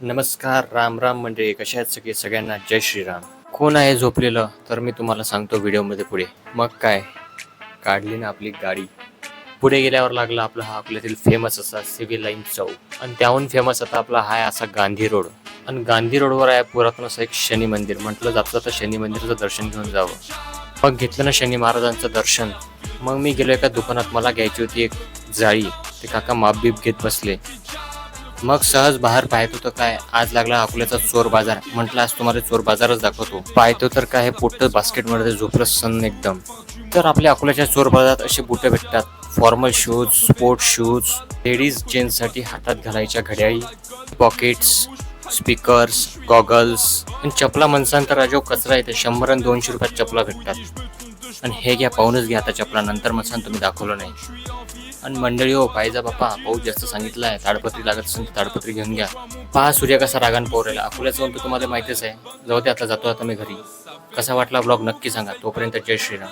नमस्कार राम राम म्हणजे कशा आहेत सगळे? सगळ्यांना जय श्रीराम. कोण आहे झोपलेलं? तर मी तुम्हाला सांगतो व्हिडिओमध्ये पुढे. मग काय? काढली ना आपली गाडी. पुढे गेल्यावर लागला आपला हा आपल्यातील फेमस असा सिव्हिल लाईन चौक. आणि त्याहून फेमस आता आपला हा आहे असा गांधी रोड. आणि गांधी रोडवर आहे पुरातन असं एक शनी मंदिर. म्हटलं जातं तर शनी मंदिराचं दर्शन घेऊन जावं. मग घेतलं ना शनी महाराजांचं दर्शन. मग मी गेलो एका दुकानात. मला घ्यायची होती एक जाळी. ते काका माप बीप घेत बसले. मग सहज बाहेर पाहतो तर काय? आज लागला अकोल्याचा चोर बाजार. म्हटलं आज तुम्हाला चोर बाजारच दाखवतो. पाहतो तर काय हे पोट्ट बास्केटमध्ये झोपलं सण एकदम. तर आपल्या अकोल्याच्या चोर बाजारात असे बुटं भेटतात. Formal shoes sport shoes ladies जेंट्ससाठी हातात घालायच्या घड्याळी पॉकेट्स स्पीकर्स गॉगल्स. आणि चपला म्हणसान तर राजो कचरा येते शंभर आणि दोनशे रुपयात चपला भेटतात. आणि हे घ्या पाहूनच घ्या आता चपला. नंतर म्हणसान तुम्ही दाखवलं नाही. आणि मंडळी हो पाहिजा बाप्पा पाऊस जास्त सांगितलं आहे ताडपत्री लागत असेल तर ताडपत्री घेऊन घ्या. पहा सूर्य कसा रागान पोरेला अकोल्याचं म्हणतो तुम्हाला माहितीच आहे? जाऊ दे आता जातो आता मी घरी. कसा वाटला ब्लॉग नक्की सांगा. तोपर्यंत जय श्रीराम.